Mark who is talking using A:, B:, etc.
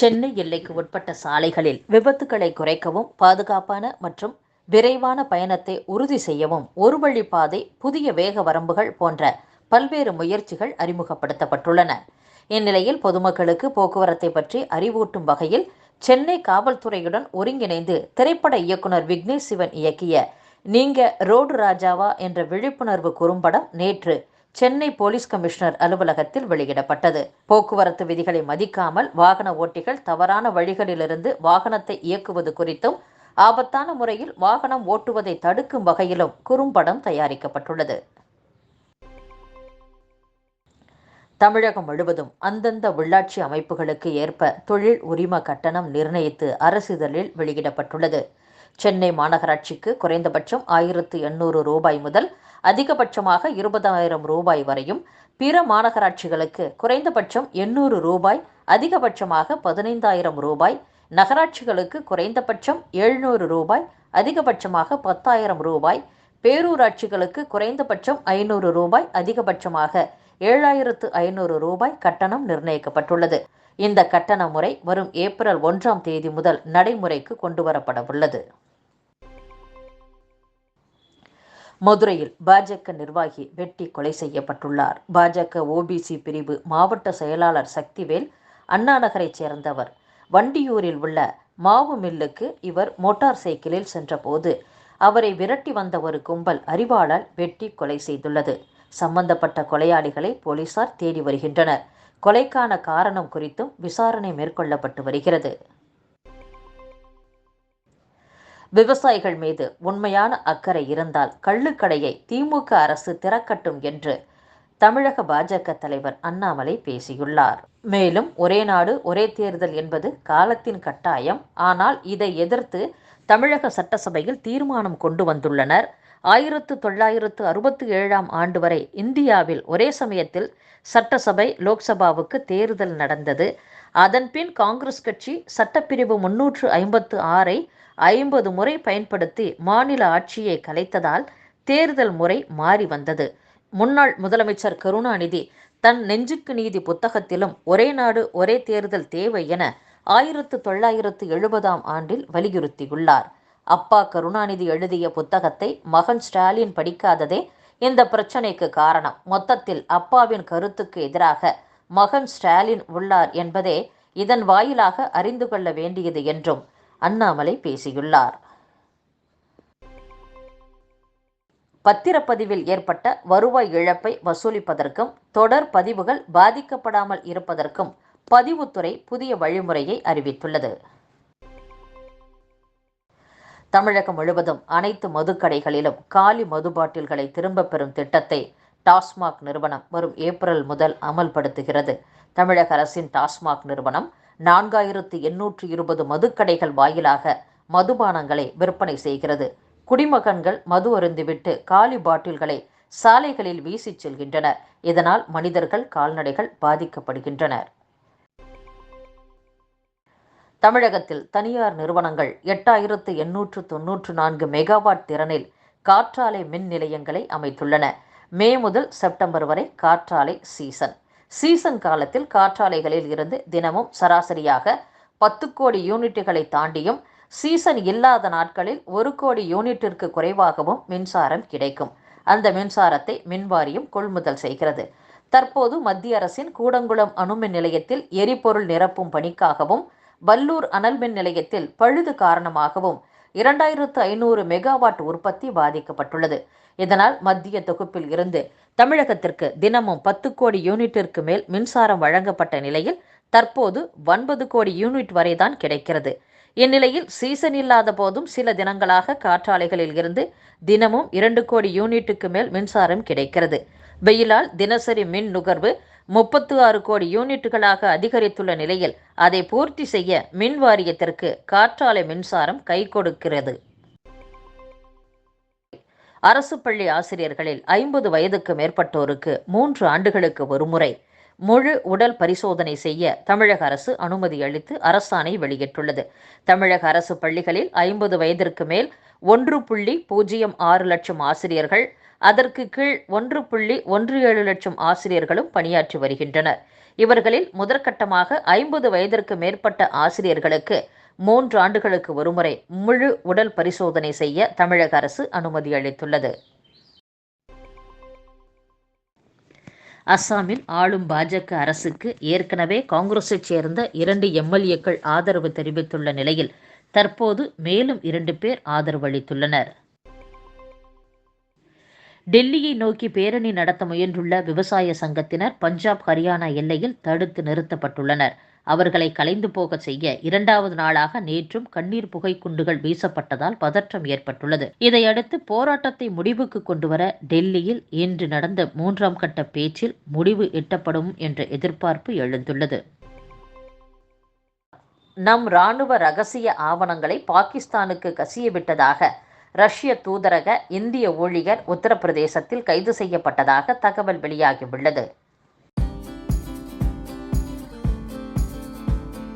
A: சென்னை எல்லைக்கு உட்பட்ட சாலைகளில் விபத்துகளை குறைக்கவும் பாதுகாப்பான மற்றும் விரைவான பயணத்தை உறுதி செய்யவும் ஒரு பாதை புதிய வேக வரம்புகள் போன்ற பல்வேறு முயற்சிகள் அறிமுகப்படுத்தப்பட்டுள்ளன. இந்நிலையில் பொதுமக்களுக்கு போக்குவரத்தை பற்றி அறிவூட்டும் வகையில் சென்னை காவல்துறையுடன் ஒருங்கிணைந்து திரைப்பட இயக்குனர் விக்னேஷ் சிவன் இயக்கிய நீங்க ரோடு ராஜாவா என்ற விழிப்புணர்வு குறும்படம் நேற்று சென்னை போலீஸ் கமிஷனர் அலுவலகத்தில் வெளியிடப்பட்டது. போக்குவரத்து விதிகளை மதிக்காமல் வாகன ஓட்டிகள் தவறான வழிகளிலிருந்து வாகனத்தை இயக்குவது குறித்தும் ஆபத்தான முறையில் வாகனம் ஓட்டுவதை தடுக்கும் வகையிலும் குறும்படம் தயாரிக்கப்பட்டுள்ளது. தமிழகம் முழுவதும் அந்தந்த உள்ளாட்சி அமைப்புகளுக்கு ஏற்ப தொழில் உரிம கட்டணம் நிர்ணயித்து அரசிதழில் வெளியிடப்பட்டுள்ளது. சென்னை மாநகராட்சிக்கு குறைந்தபட்சம் ஆயிரத்து எண்ணூறு ரூபாய் முதல் அதிகபட்சமாக இருபதாயிரம் ரூபாய் வரையும் பிற மாநகராட்சிகளுக்கு குறைந்தபட்சம் எண்ணூறு ரூபாய் அதிகபட்சமாக பதினைந்தாயிரம் ரூபாய் நகராட்சிகளுக்கு குறைந்தபட்சம் எழுநூறு ரூபாய் அதிகபட்சமாக பத்தாயிரம் ரூபாய் பேரூராட்சிகளுக்கு குறைந்தபட்சம் ஐநூறு ரூபாய் அதிகபட்சமாக ஏழாயிரத்து ஐநூறு ரூபாய் கட்டணம் நிர்ணயிக்கப்பட்டுள்ளது. இந்த கட்டண முறை வரும் ஏப்ரல் ஒன்றாம் தேதி முதல் நடைமுறைக்கு கொண்டுவரப்பட உள்ளது மதுரையில் பாஜக நிர்வாகி வெட்டி கொலை செய்யப்பட்டுள்ளார். பாஜக ஓபிசி பிரிவு மாவட்ட செயலாளர் சக்திவேல் அண்ணாநகரைச் சேர்ந்தவர். வண்டியூரில் உள்ள மாவு மில்லுக்கு இவர் மோட்டார் சைக்கிளில் சென்றபோது அவரை விரட்டி வந்த ஒரு கும்பல் அறிவாளால் வெட்டி கொலை செய்துள்ளது. சம்பந்தப்பட்ட கொலையாளிகளை போலீசார் தேடி வருகின்றனர். கொலைக்கான காரணம் குறித்தும் விசாரணை மேற்கொள்ளப்பட்டு வருகிறது. விவசாயிகள் மீது உண்மையான அக்கறை இருந்தால் கள்ளுக்கடையை திமுக அரசு திறக்கட்டும் என்று தமிழக பாஜக தலைவர் அண்ணாமலை பேசியுள்ளார். மேலும் ஒரே நாடு ஒரே தேர்தல் என்பது காலத்தின் கட்டாயம். ஆனால் இதை எதிர்த்து தமிழக சட்டசபையில் தீர்மானம் கொண்டு வந்துள்ளனர். ஆயிரத்து தொள்ளாயிரத்து அறுபத்தி ஏழாம் ஆண்டு வரை இந்தியாவில் ஒரே சமயத்தில் சட்டசபை லோக்சபாவுக்கு தேர்தல் நடந்தது. அதன்பின் காங்கிரஸ் கட்சி சட்டப்பிரிவு முன்னூற்று ஐம்பத்து ஆறை ஐம்பது முறை பயன்படுத்தி மாநில ஆட்சியை கலைத்ததால் தேர்தல் முறை மாறி வந்தது. முன்னாள் முதலமைச்சர் கருணாநிதி தன் நெஞ்சுக்கு நீதி புத்தகத்திலும் ஒரே நாடு ஒரே தேர்தல் தேவை என ஆயிரத்து தொள்ளாயிரத்து எழுபதாம் ஆண்டில் வலியுறுத்தியுள்ளார். அப்பா கருணாநிதி எழுதிய புத்தகத்தை மகன் ஸ்டாலின் படிக்காததே இந்த பிரச்சனைக்கு காரணம். மொத்தத்தில் அப்பாவின் கருத்துக்கு எதிராக மகன் ஸ்டாலின் உள்ளார் என்பதே இதன் வாயிலாக அறிந்து கொள்ள வேண்டியது என்றும் அண்ணாமலை பேசியுள்ளார். பத்திரப்பதிவில் ஏற்பட்ட வருவாய் இழப்பை வசூலிப்பதற்கும் தொடர் பதிவுகள் பாதிக்கப்படாமல் இருப்பதற்கும் பதிவுத்துறை புதிய வழிமுறையை அறிவித்துள்ளது. தமிழகம் முழுவதும் அனைத்து மதுக்கடைகளிலும் காலி மது பாட்டில்களை திரும்பப் பெறும் திட்டத்தை டாஸ்மாக் நிறுவனம் வரும் ஏப்ரல் முதல் அமல்படுத்துகிறது. தமிழக அரசின் டாஸ்மாக் நிறுவனம் நான்காயிரத்து எண்ணூற்று இருபது மதுக்கடைகள் வாயிலாக மதுபானங்களை விற்பனை செய்கிறது. குடிமகன்கள் மது அருந்திவிட்டு காலி பாட்டில்களை சாலைகளில் வீசிச் செல்கின்றனர். இதனால் மனிதர்கள் கால்நடைகள் பாதிக்கப்படுகின்றனர். தமிழகத்தில் தனியார் நிறுவனங்கள் எட்டாயிரத்து எண்ணூற்று தொன்னூற்று நான்கு மெகாவாட் திறனில் காற்றாலை மின் நிலையங்களை அமைத்துள்ளன. மே முதல் செப்டம்பர் வரை காற்றாலை சீசன். சீசன் காலத்தில் காற்றாலைகளில் இருந்து தினமும் சராசரியாக பத்து கோடி யூனிட்டுகளை தாண்டியும் சீசன் இல்லாத நாட்களில் ஒரு கோடி யூனிட்டிற்கு குறைவாகவும் மின்சாரம் கிடைக்கும். அந்த மின்சாரத்தை மின்வாரியம் கொள்முதல் செய்கிறது. தற்போது மத்திய அரசின் கூடங்குளம் அணுமின் நிலையத்தில் எரிபொருள் நிரப்பும் பணிக்காகவும் வல்லூர் அனல் மின் நிலையத்தில் பழுது காரணமாகவும் இரண்டாயிரத்து ஐநூறு மெகாவாட் உற்பத்தி பாதிக்கப்பட்டுள்ளது. இதனால் மத்திய தொகுப்பில் இருந்து தமிழகத்திற்கு தினமும் பத்து கோடி யூனிட்டிற்கு மேல் மின்சாரம் வழங்கப்பட்ட நிலையில் தற்போது ஒன்பது கோடி யூனிட் வரைதான் கிடைக்கிறது. இந்நிலையில் சீசன் இல்லாத போதும் சில தினங்களாக காற்றாலைகளில் இருந்து தினமும் இரண்டு கோடி யூனிட்டுக்கு மேல் மின்சாரம் கிடைக்கிறது. வெயிலால் தினசரி மின் நுகர்வு முப்பத்து ஆறு கோடி யூனிட்டுகளாக அதிகரித்துள்ள நிலையில் அதை பூர்த்தி செய்ய மின் வாரியத்திற்கு காற்றாலை மின்சாரம் கை கொடுக்கிறது. அரசு பள்ளி ஆசிரியர்களில் ஐம்பது வயதுக்கு மேற்பட்டோருக்கு மூன்று ஆண்டுகளுக்கு ஒருமுறை முழு உடல் பரிசோதனை செய்ய தமிழக அரசு அனுமதி அளித்து அரசாணை வெளியிட்டுள்ளது. தமிழக அரசு பள்ளிகளில் ஐம்பது வயதிற்கு மேல் ஒன்று புள்ளி பூஜ்ஜியம் ஆறு லட்சம் ஆசிரியர்கள். அதற்கு கீழ் ஒன்று புள்ளி ஒன்று ஏழு லட்சம் ஆசிரியர்களும் பணியாற்றி வருகின்றனர். இவர்களில் முதற்கட்டமாக ஐம்பது வயதிற்கு மேற்பட்ட ஆசிரியர்களுக்கு மூன்று ஆண்டுகளுக்கு ஒருமுறை முழு உடல் பரிசோதனை செய்ய தமிழக அரசு அனுமதி அளித்துள்ளது. அஸ்ஸாமில் ஆளும் பாஜக அரசுக்கு ஏற்கனவே காங்கிரஸைச் சேர்ந்த இரண்டு எம்எல்ஏக்கள் ஆதரவு தெரிவித்துள்ள நிலையில் தற்போது மேலும் இரண்டு பேர் ஆதரவு அளித்துள்ளனர் டெல்லியை நோக்கி பேரணி நடத்த முயன்றுள்ள விவசாய சங்கத்தினர் பஞ்சாப் ஹரியானா எல்லையில் தடுத்து நிறுத்தப்பட்டுள்ளனர். அவர்களை கலைந்து போக செய்ய இரண்டாவது நாளாக நேற்றும் கண்ணீர் புகை குண்டுகள் வீசப்பட்டதால் பதற்றம் ஏற்பட்டுள்ளது. இதையடுத்து போராட்டத்தை முடிவுக்கு கொண்டுவர டெல்லியில் இன்று நடந்த மூன்றாம் கட்ட பேச்சில் முடிவு எட்டப்படும் என்ற எதிர்பார்ப்பு எழுந்துள்ளது. நம் ராணுவ ரகசிய ஆவணங்களை பாகிஸ்தானுக்கு கசியவிட்டதாக ரஷ்ய தூதரக இந்திய ஊழியர் உத்தரப்பிரதேசத்தில் கைது செய்யப்பட்டதாக தகவல் வெளியாகியுள்ளது.